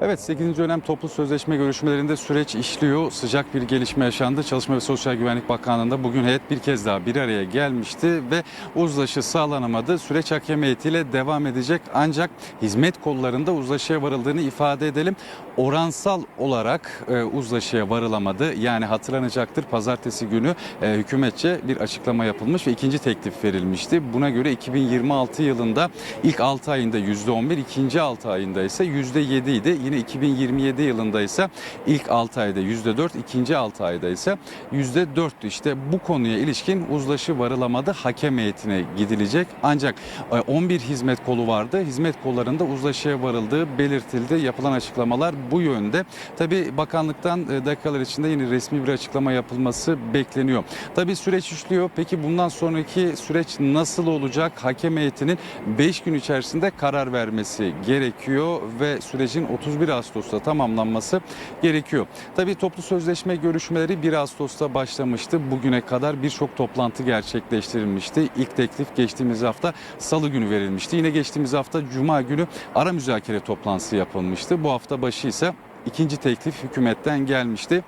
Evet 8. dönem toplu sözleşme görüşmelerinde süreç işliyor. Sıcak bir gelişme yaşandı. Çalışma ve Sosyal Güvenlik Bakanlığı'nda bugün heyet bir kez daha bir araya gelmişti ve uzlaşı sağlanamadı. Süreç hakem heyetiyle devam edecek ancak hizmet kollarında uzlaşıya varıldığını ifade edelim. Oransal olarak e, uzlaşıya varılamadı. Yani hatırlanacaktır pazartesi günü e, hükümetçe bir açıklama yapılmış ve ikinci teklif verilmişti. Buna göre 2026 yılında ilk 6 ayında %11, ikinci 6 ayında ise %7 idi. Yine 2027 yılında ise ilk 6 ayda %4, ikinci 6 ayda ise %4. İşte bu konuya ilişkin uzlaşı varılamadı. Hakem heyetine gidilecek. Ancak e, 11 hizmet kolu vardı. Hizmet kollarında uzlaşıya varıldığı belirtildi. Yapılan açıklamalar bu yönde. Tabi bakanlıktan e, dakikalar içinde yine resmi bir açıklama yapılması bekleniyor. Tabi süreç işliyor. Peki bundan sonraki süreç nasıl olacak? Hakem heyetinin 5 gün içerisinde karar vermesi gerekiyor ve sürecin 31 Ağustos'ta tamamlanması gerekiyor. Tabii toplu sözleşme görüşmeleri 1 Ağustos'ta başlamıştı. Bugüne kadar birçok toplantı gerçekleştirilmişti. İlk teklif geçtiğimiz hafta Salı günü verilmişti. Yine geçtiğimiz hafta Cuma günü ara müzakere toplantısı yapılmıştı. Bu hafta başı ise ikinci teklif hükümetten gelmişti.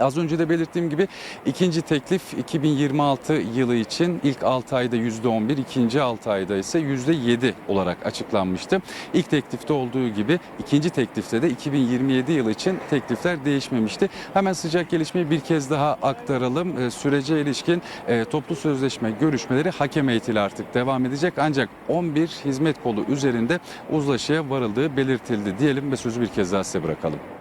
Az önce de belirttiğim gibi ikinci teklif 2026 yılı için ilk 6 ayda %11, ikinci 6 ayda ise %7 olarak açıklanmıştı. İlk teklifte olduğu gibi ikinci teklifte de 2027 yılı için teklifler değişmemişti. Hemen sıcak gelişmeyi bir kez daha aktaralım. Ee, Sürece ilişkin e, toplu sözleşme görüşmeleri hakem heyetiyle artık devam edecek. Ancak 11 hizmet kolu üzerinde uzlaşıya varıldığı belirtildi diyelim ve sözü bir kez daha size bırakalım.